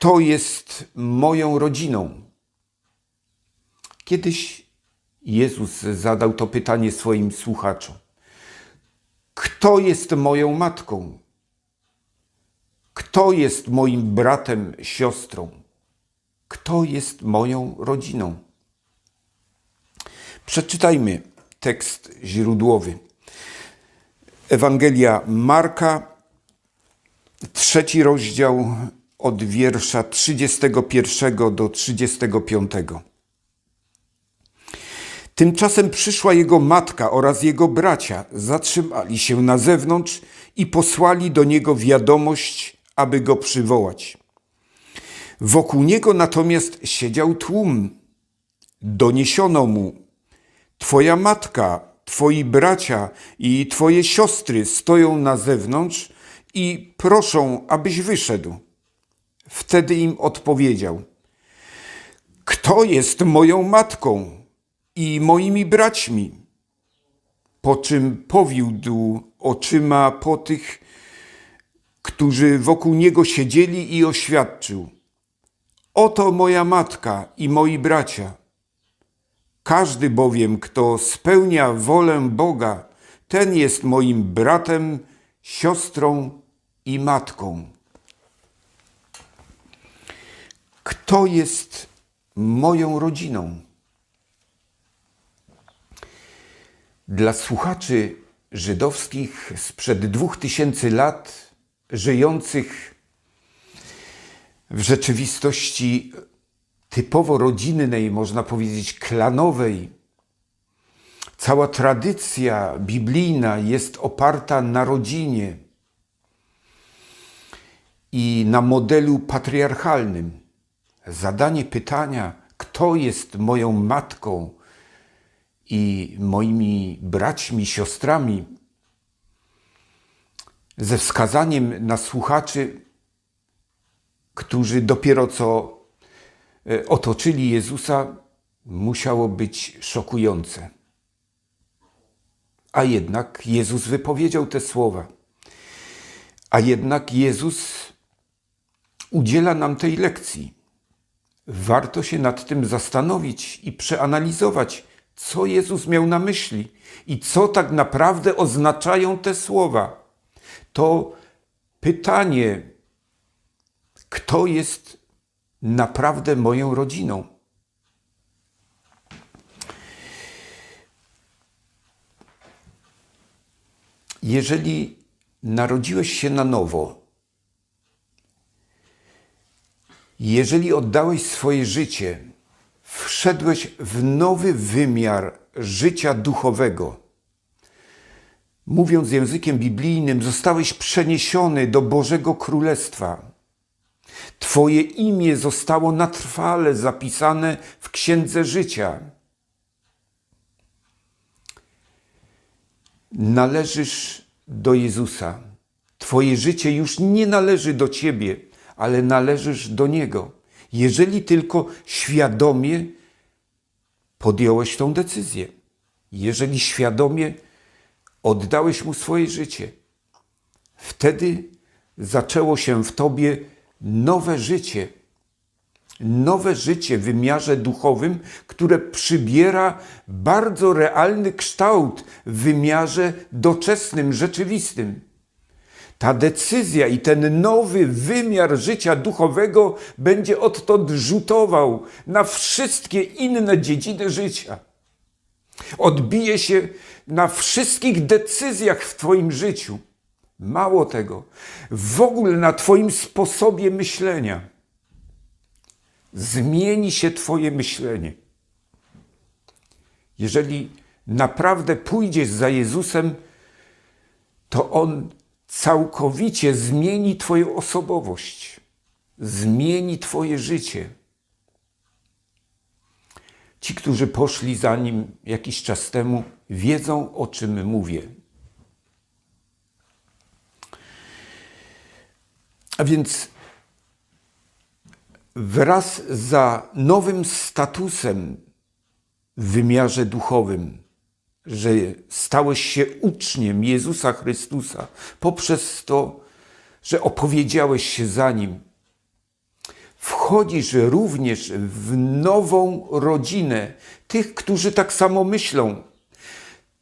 Kto jest moją rodziną? Kiedyś Jezus zadał to pytanie swoim słuchaczom. Kto jest moją matką? Kto jest moim bratem, siostrą? Kto jest moją rodziną? Przeczytajmy tekst źródłowy. Ewangelia Marka, trzeci rozdział od wiersza 31 do 35. Tymczasem przyszła jego matka oraz jego bracia, zatrzymali się na zewnątrz i posłali do niego wiadomość, aby go przywołać. Wokół niego natomiast siedział tłum. Doniesiono mu: Twoja matka, twoi bracia i twoje siostry stoją na zewnątrz i proszą, abyś wyszedł. Wtedy im odpowiedział: Kto jest moją matką i moimi braćmi? Po czym powiódł oczyma po tych, którzy wokół niego siedzieli i oświadczył: Oto moja matka i moi bracia. Każdy bowiem, kto spełnia wolę Boga, ten jest moim bratem, siostrą i matką. Kto jest moją rodziną? Dla słuchaczy żydowskich sprzed dwóch tysięcy lat, żyjących w rzeczywistości typowo rodzinnej, można powiedzieć klanowej, cała tradycja biblijna jest oparta na rodzinie i na modelu patriarchalnym. Zadanie pytania, kto jest moją matką i moimi braćmi, siostrami, ze wskazaniem na słuchaczy, którzy dopiero co e, otoczyli Jezusa, musiało być szokujące. A jednak Jezus wypowiedział te słowa. A jednak Jezus udziela nam tej lekcji. Warto się nad tym zastanowić i przeanalizować, co Jezus miał na myśli i co tak naprawdę oznaczają te słowa. To pytanie, kto jest naprawdę moją rodziną? Jeżeli narodziłeś się na nowo, jeżeli oddałeś swoje życie, wszedłeś w nowy wymiar życia duchowego. Mówiąc językiem biblijnym, zostałeś przeniesiony do Bożego Królestwa. Twoje imię zostało na trwale zapisane w Księdze Życia. Należysz do Jezusa. Twoje życie już nie należy do Ciebie, ale należysz do Niego jeżeli tylko świadomie podjąłeś tą decyzję, jeżeli świadomie oddałeś mu swoje życie, wtedy zaczęło się w tobie nowe życie. Nowe życie w wymiarze duchowym, które przybiera bardzo realny kształt w wymiarze doczesnym, rzeczywistym. Ta decyzja i ten nowy wymiar życia duchowego będzie odtąd rzutował na wszystkie inne dziedziny życia. Odbije się na wszystkich decyzjach w Twoim życiu. Mało tego, w ogóle na Twoim sposobie myślenia. Zmieni się Twoje myślenie. Jeżeli naprawdę pójdziesz za Jezusem, to On całkowicie zmieni Twoją osobowość, zmieni Twoje życie. Ci, którzy poszli za nim jakiś czas temu, wiedzą o czym mówię. A więc wraz za nowym statusem w wymiarze duchowym, że stałeś się uczniem Jezusa Chrystusa poprzez to, że opowiedziałeś się za Nim. wchodzisz również w nową rodzinę tych, którzy tak samo myślą,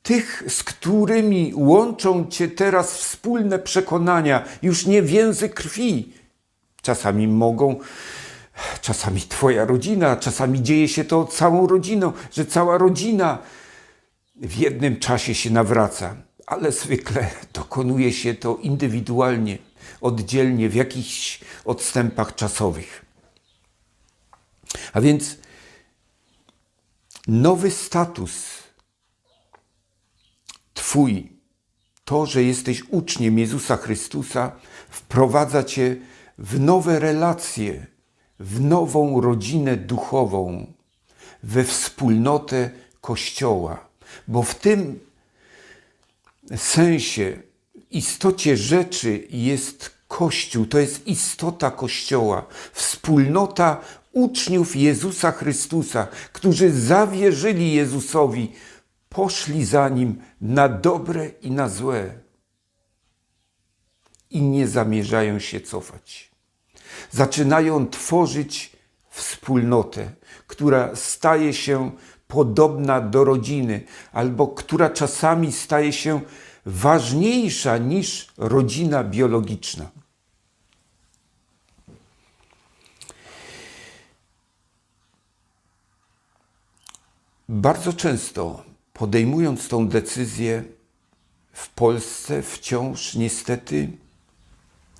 tych, z którymi łączą cię teraz wspólne przekonania, już nie więzy krwi. Czasami mogą, czasami twoja rodzina, czasami dzieje się to całą rodziną, że cała rodzina w jednym czasie się nawraca, ale zwykle dokonuje się to indywidualnie, oddzielnie, w jakichś odstępach czasowych. A więc nowy status Twój, to, że jesteś uczniem Jezusa Chrystusa, wprowadza Cię w nowe relacje, w nową rodzinę duchową, we wspólnotę Kościoła. Bo w tym sensie, istocie rzeczy jest Kościół, to jest istota Kościoła, wspólnota uczniów Jezusa Chrystusa, którzy zawierzyli Jezusowi, poszli za nim na dobre i na złe i nie zamierzają się cofać. Zaczynają tworzyć wspólnotę, która staje się podobna do rodziny, albo która czasami staje się ważniejsza niż rodzina biologiczna. Bardzo często podejmując tą decyzję w Polsce, wciąż niestety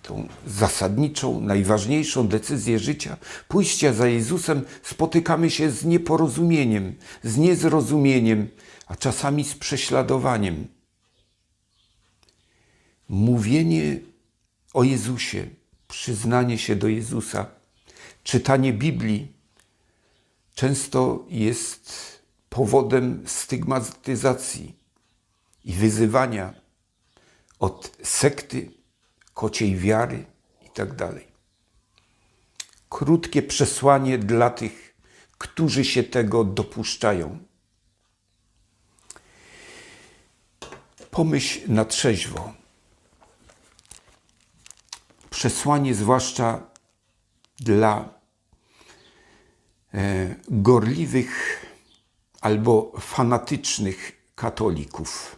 tą zasadniczą, najważniejszą decyzję życia, pójścia za Jezusem, spotykamy się z nieporozumieniem, z niezrozumieniem, a czasami z prześladowaniem. Mówienie o Jezusie, przyznanie się do Jezusa, czytanie Biblii często jest powodem stygmatyzacji i wyzywania od sekty, kociej wiary itd. Tak Krótkie przesłanie dla tych, którzy się tego dopuszczają. Pomyśl na trzeźwo. Przesłanie zwłaszcza dla e, gorliwych albo fanatycznych katolików.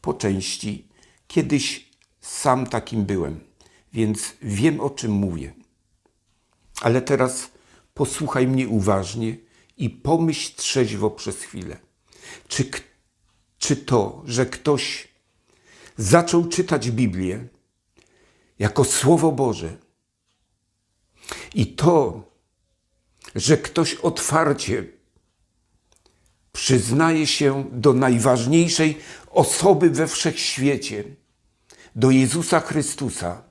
Po części kiedyś sam takim byłem, więc wiem o czym mówię. Ale teraz posłuchaj mnie uważnie i pomyśl trzeźwo przez chwilę. Czy, czy to, że ktoś zaczął czytać Biblię jako Słowo Boże i to, że ktoś otwarcie przyznaje się do najważniejszej osoby we wszechświecie, do Jezusa Chrystusa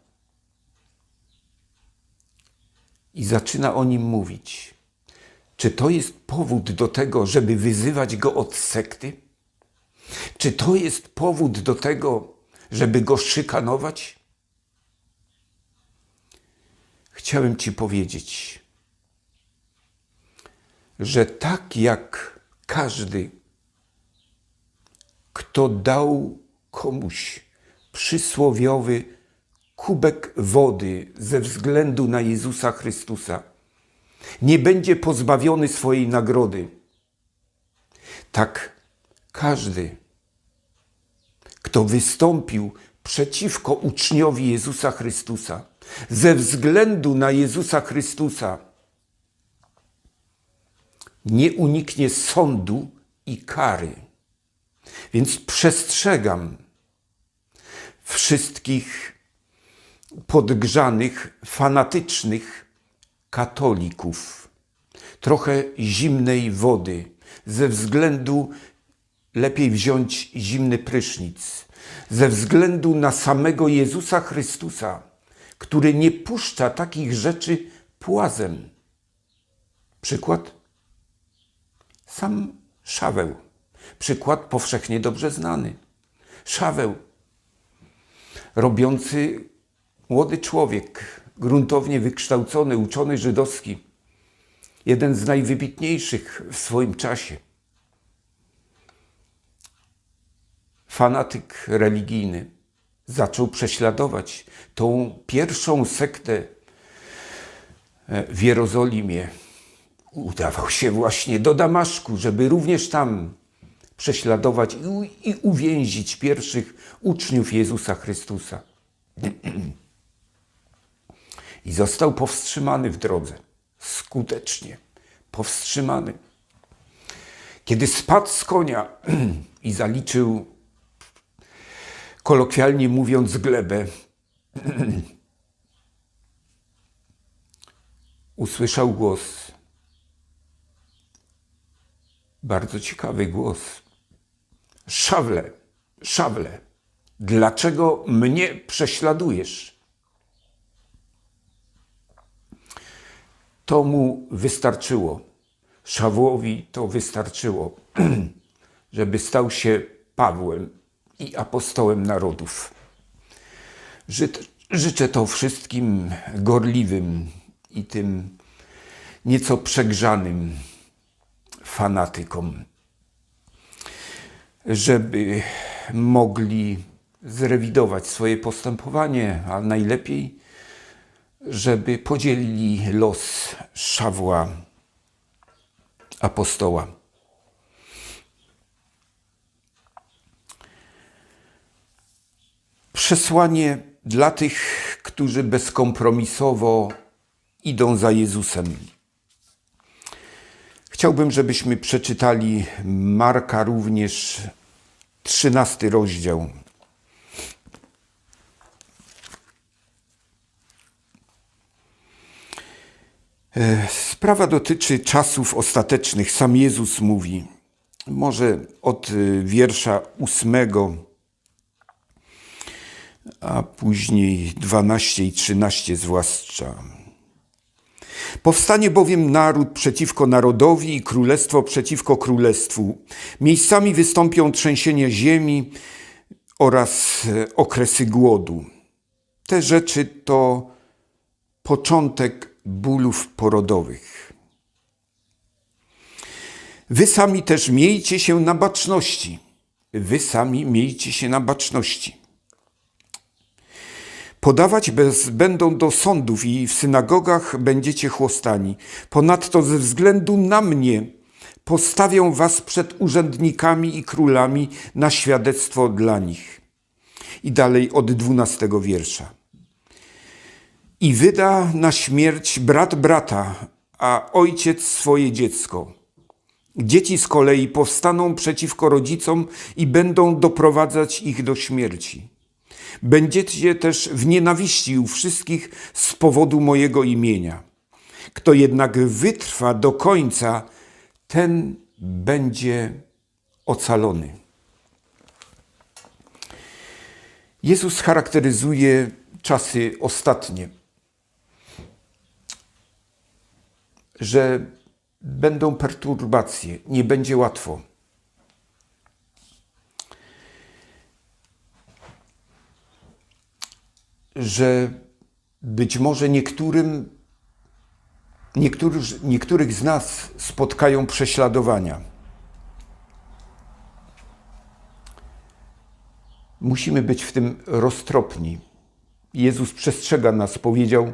i zaczyna o nim mówić. Czy to jest powód do tego, żeby wyzywać go od sekty? Czy to jest powód do tego, żeby go szykanować? Chciałem Ci powiedzieć, że tak jak każdy, kto dał komuś przysłowiowy kubek wody ze względu na Jezusa Chrystusa, nie będzie pozbawiony swojej nagrody. Tak każdy, kto wystąpił przeciwko uczniowi Jezusa Chrystusa, ze względu na Jezusa Chrystusa, nie uniknie sądu i kary. Więc przestrzegam wszystkich podgrzanych, fanatycznych katolików. Trochę zimnej wody, ze względu lepiej wziąć zimny prysznic, ze względu na samego Jezusa Chrystusa, który nie puszcza takich rzeczy płazem. Przykład? Sam Szaweł, przykład powszechnie dobrze znany. Szaweł, robiący młody człowiek, gruntownie wykształcony, uczony żydowski, jeden z najwybitniejszych w swoim czasie. Fanatyk religijny zaczął prześladować tą pierwszą sektę e, w Jerozolimie, udawał się właśnie do Damaszku, żeby również tam prześladować i, uwięzić pierwszych uczniów Jezusa Chrystusa. I został powstrzymany w drodze. Skutecznie powstrzymany. Kiedy spadł z konia i zaliczył, kolokwialnie mówiąc, glebę, usłyszał głos. Bardzo ciekawy głos. Szawle, szawle, dlaczego mnie prześladujesz? To mu wystarczyło. Szawłowi to wystarczyło, żeby stał się Pawłem i apostołem narodów. Ży- Życzę to wszystkim gorliwym i tym nieco przegrzanym fanatykom, żeby mogli zrewidować swoje postępowanie, a najlepiej, żeby podzielili los Szawła apostoła. Przesłanie dla tych, którzy bezkompromisowo idą za Jezusem. Chciałbym, żebyśmy przeczytali Marka również 13 rozdział. E, Sprawa dotyczy czasów ostatecznych. Sam Jezus mówi, może od y, wiersza ósmego, a później 12 i 13 zwłaszcza. Powstanie bowiem naród przeciwko narodowi i królestwo przeciwko królestwu. Miejscami wystąpią trzęsienia ziemi oraz e, okresy głodu. Te rzeczy to początek bólów porodowych. Wy sami też miejcie się na baczności. Wy sami miejcie się na baczności. Podawać bez, będą do sądów i w synagogach będziecie chłostani. Ponadto ze względu na mnie postawią was przed urzędnikami i królami na świadectwo dla nich. I dalej od dwunastego wiersza. I wyda na śmierć brat brata, a ojciec swoje dziecko. Dzieci z kolei powstaną przeciwko rodzicom i będą doprowadzać ich do śmierci. Będziecie też w nienawiści u wszystkich z powodu mojego imienia. Kto jednak wytrwa do końca, ten będzie ocalony. Jezus charakteryzuje czasy ostatnie, że będą perturbacje, nie będzie łatwo. Że być może niektórym, niektórych, niektórych z nas spotkają prześladowania. Musimy być w tym roztropni. Jezus przestrzega nas, powiedział: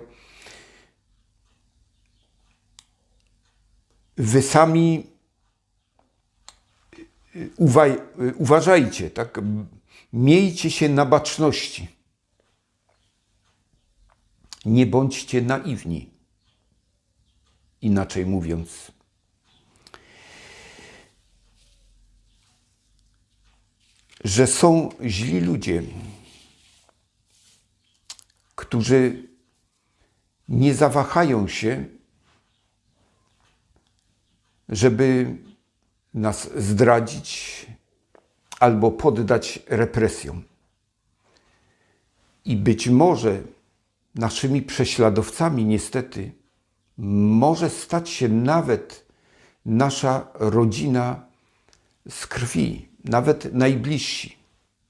Wy sami uwaj, uważajcie, tak? Miejcie się na baczności. Nie bądźcie naiwni. Inaczej mówiąc, że są źli ludzie, którzy nie zawahają się, żeby nas zdradzić albo poddać represjom. I być może naszymi prześladowcami, niestety, może stać się nawet nasza rodzina z krwi, nawet najbliżsi.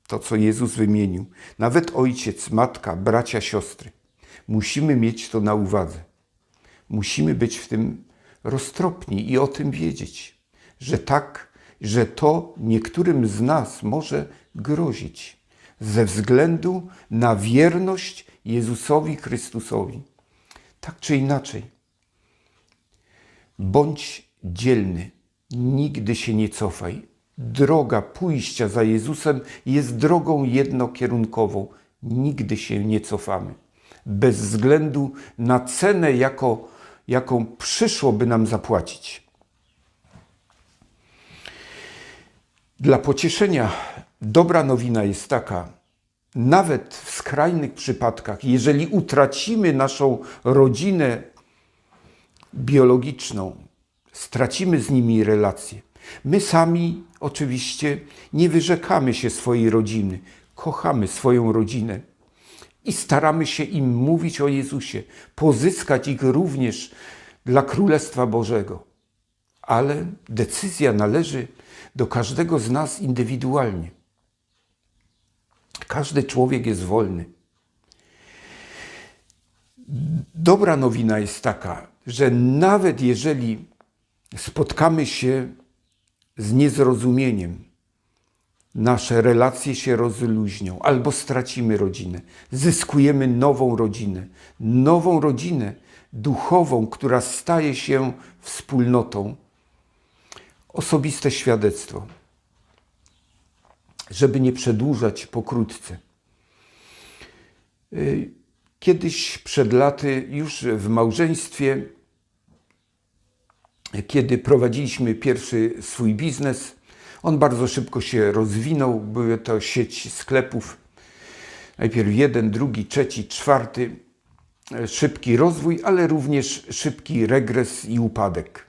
To, co Jezus wymienił, nawet ojciec, matka, bracia, siostry. Musimy mieć to na uwadze. Musimy być w tym roztropni i o tym wiedzieć, że tak, że to niektórym z nas może grozić ze względu na wierność Jezusowi Chrystusowi. Tak czy inaczej, Bądź dzielny, nigdy się nie cofaj. Droga pójścia za Jezusem jest drogą jednokierunkową. Nigdy się nie cofamy. Bez względu na cenę, jako, jaką przyszłoby nam zapłacić. Dla pocieszenia dobra nowina jest taka, nawet w skrajnych przypadkach, jeżeli utracimy naszą rodzinę biologiczną, stracimy z nimi relacje. My sami oczywiście nie wyrzekamy się swojej rodziny, kochamy swoją rodzinę i staramy się im mówić o Jezusie, pozyskać ich również dla Królestwa Bożego. Ale decyzja należy do każdego z nas indywidualnie. Każdy człowiek jest wolny. Dobra nowina jest taka, że nawet jeżeli spotkamy się z niezrozumieniem, nasze relacje się rozluźnią albo stracimy rodzinę, zyskujemy nową rodzinę, nową rodzinę duchową, która staje się wspólnotą. Osobiste świadectwo, żeby nie przedłużać pokrótce. Y, kiedyś przed laty, już w małżeństwie, kiedy prowadziliśmy pierwszy swój biznes, on bardzo szybko się rozwinął. Były to sieć sklepów. Najpierw jeden, drugi, trzeci, czwarty. Szybki rozwój, ale również szybki regres i upadek.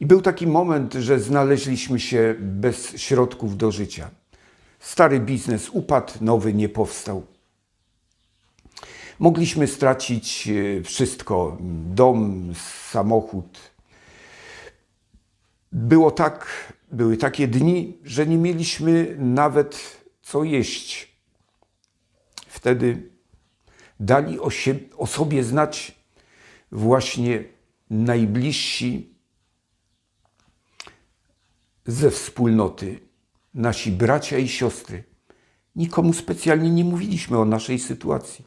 I był taki moment, że znaleźliśmy się bez środków do życia. Stary biznes upadł, nowy nie powstał. Mogliśmy stracić e, wszystko: dom, samochód. Było tak, były takie dni, że nie mieliśmy nawet co jeść. Wtedy dali o, siebie, o sobie znać właśnie najbliżsi ze wspólnoty, nasi bracia i siostry. Nikomu specjalnie nie mówiliśmy o naszej sytuacji.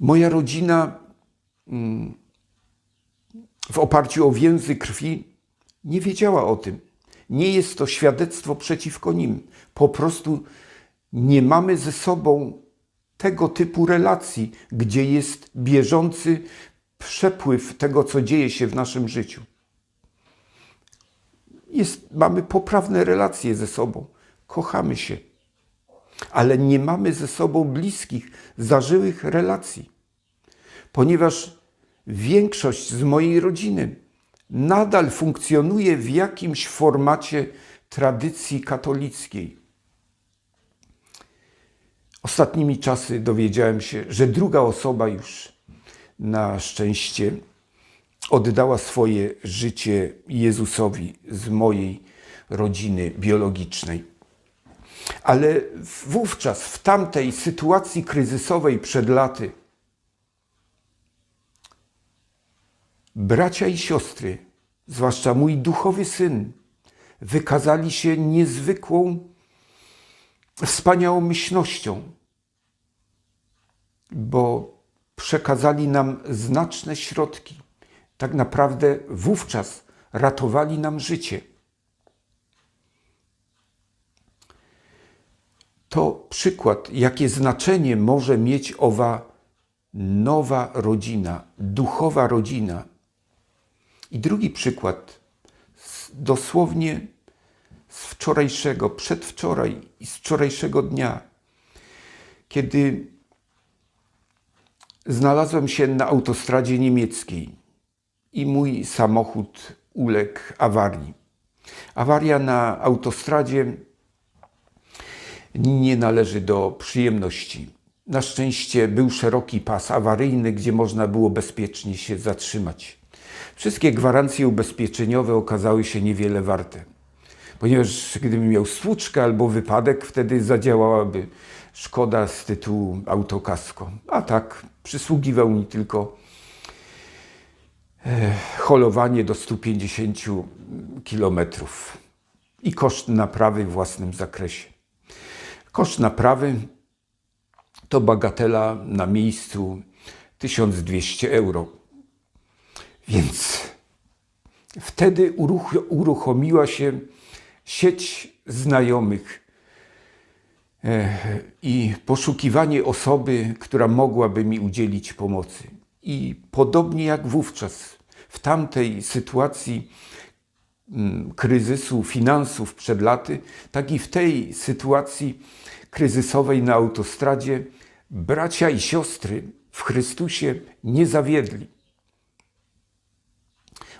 Moja rodzina mm, w oparciu o więzy krwi nie wiedziała o tym. Nie jest to świadectwo przeciwko nim. Po prostu nie mamy ze sobą tego typu relacji, gdzie jest bieżący przepływ tego, co dzieje się w naszym życiu. Jest, mamy poprawne relacje ze sobą, kochamy się, ale nie mamy ze sobą bliskich, zażyłych relacji, ponieważ większość z mojej rodziny nadal funkcjonuje w jakimś formacie tradycji katolickiej. Ostatnimi czasy dowiedziałem się, że druga osoba już na szczęście oddała swoje życie Jezusowi z mojej rodziny biologicznej. Ale wówczas, w tamtej sytuacji kryzysowej przed laty, bracia i siostry, zwłaszcza mój duchowy syn, wykazali się niezwykłą wspaniałomyślnością, bo przekazali nam znaczne środki tak naprawdę wówczas ratowali nam życie. To przykład, jakie znaczenie może mieć owa nowa rodzina, duchowa rodzina. I drugi przykład, dosłownie z wczorajszego, przedwczoraj i z wczorajszego dnia, kiedy znalazłem się na autostradzie niemieckiej i mój samochód uległ awarii. Awaria na autostradzie nie należy do przyjemności. Na szczęście był szeroki pas awaryjny, gdzie można było bezpiecznie się zatrzymać. Wszystkie gwarancje ubezpieczeniowe okazały się niewiele warte, ponieważ gdybym miał stłuczkę albo wypadek, wtedy zadziałałaby szkoda z tytułu autokasko. A tak przysługiwał mi tylko holowanie do 150 km i koszt naprawy w własnym zakresie. Koszt naprawy to bagatela na miejscu 1200 euro. Więc wtedy uruch- uruchomiła się sieć znajomych e, i poszukiwanie osoby, która mogłaby mi udzielić pomocy. I podobnie jak wówczas, w tamtej sytuacji mm, kryzysu finansów przed laty, tak i w tej sytuacji kryzysowej na autostradzie, bracia i siostry w Chrystusie nie zawiedli.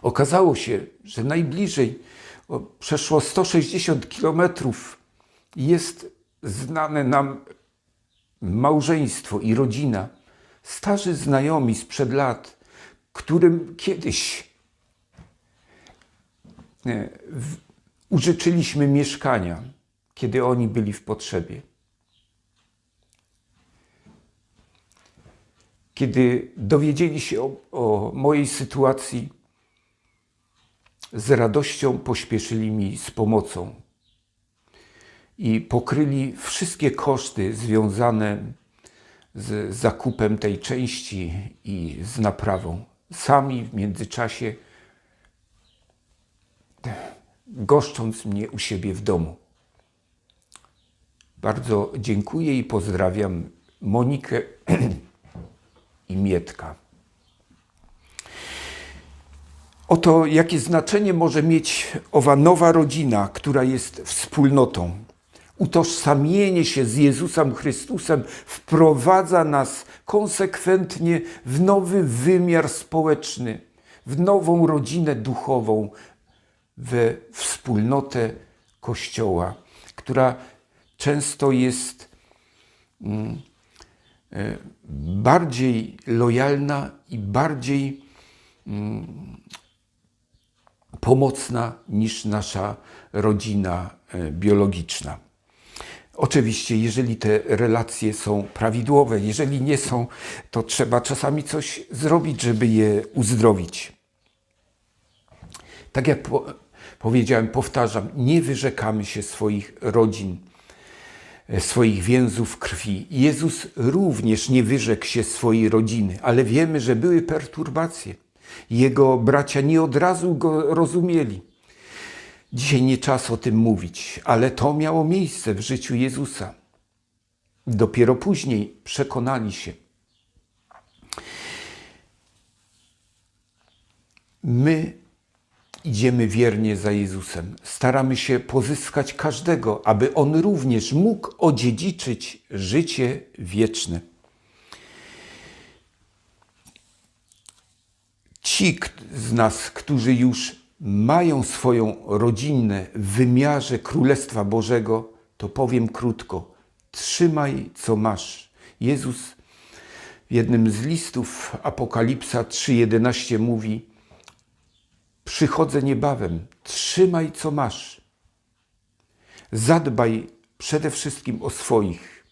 Okazało się, że najbliżej, przeszło 160 kilometrów, jest znane nam małżeństwo i rodzina, starzy znajomi sprzed lat, którym kiedyś użyczyliśmy mieszkania, kiedy oni byli w potrzebie. Kiedy dowiedzieli się o, o mojej sytuacji, z radością pośpieszyli mi z pomocą i pokryli wszystkie koszty związane z zakupem tej części i z naprawą. Sami w międzyczasie goszcząc mnie u siebie w domu. Bardzo dziękuję i pozdrawiam Monikę i Mietka. Oto jakie znaczenie może mieć owa nowa rodzina, która jest wspólnotą. Utożsamienie się z Jezusem Chrystusem wprowadza nas konsekwentnie w nowy wymiar społeczny, w nową rodzinę duchową, we wspólnotę Kościoła, która często jest mm, e, bardziej lojalna i bardziej pomocna niż nasza rodzina e, biologiczna. Oczywiście, jeżeli te relacje są prawidłowe, jeżeli nie są, to trzeba czasami coś zrobić, żeby je uzdrowić. Tak jak po, powiedziałem, powtarzam, nie wyrzekamy się swoich rodzin, e, swoich więzów krwi. Jezus również nie wyrzekł się swojej rodziny, ale wiemy, że były perturbacje. Jego bracia nie od razu go rozumieli. Dzisiaj nie czas o tym mówić, ale to miało miejsce w życiu Jezusa. Dopiero później przekonali się. My idziemy wiernie za Jezusem. Staramy się pozyskać każdego, aby on również mógł odziedziczyć życie wieczne. Ci z nas, którzy już mają swoją rodzinę w wymiarze Królestwa Bożego, to powiem krótko: trzymaj co masz. Jezus w jednym z listów Apokalipsa 3:11 mówi: Przychodzę niebawem, trzymaj co masz. Zadbaj przede wszystkim o swoich.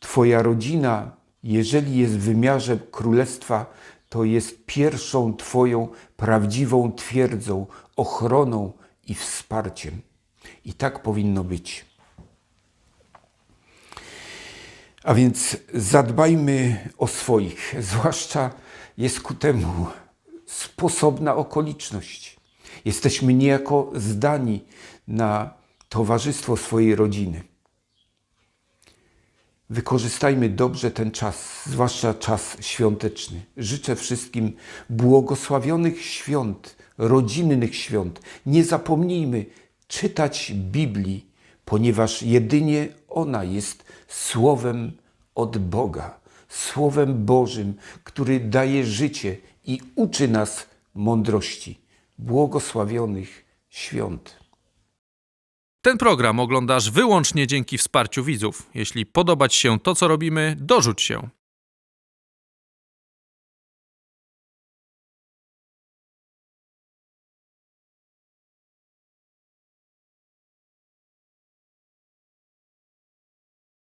Twoja rodzina, jeżeli jest w wymiarze królestwa, to jest pierwszą Twoją prawdziwą twierdzą, ochroną i wsparciem. I tak powinno być. A więc zadbajmy o swoich, zwłaszcza jest ku temu sposobna okoliczność. Jesteśmy niejako zdani na towarzystwo swojej rodziny. Wykorzystajmy dobrze ten czas, zwłaszcza czas świąteczny. Życzę wszystkim błogosławionych świąt, rodzinnych świąt. Nie zapomnijmy czytać Biblii, ponieważ jedynie ona jest słowem od Boga, słowem Bożym, który daje życie i uczy nas mądrości. Błogosławionych świąt. Ten program oglądasz wyłącznie dzięki wsparciu widzów. Jeśli podoba Ci się to, co robimy, dorzuć się.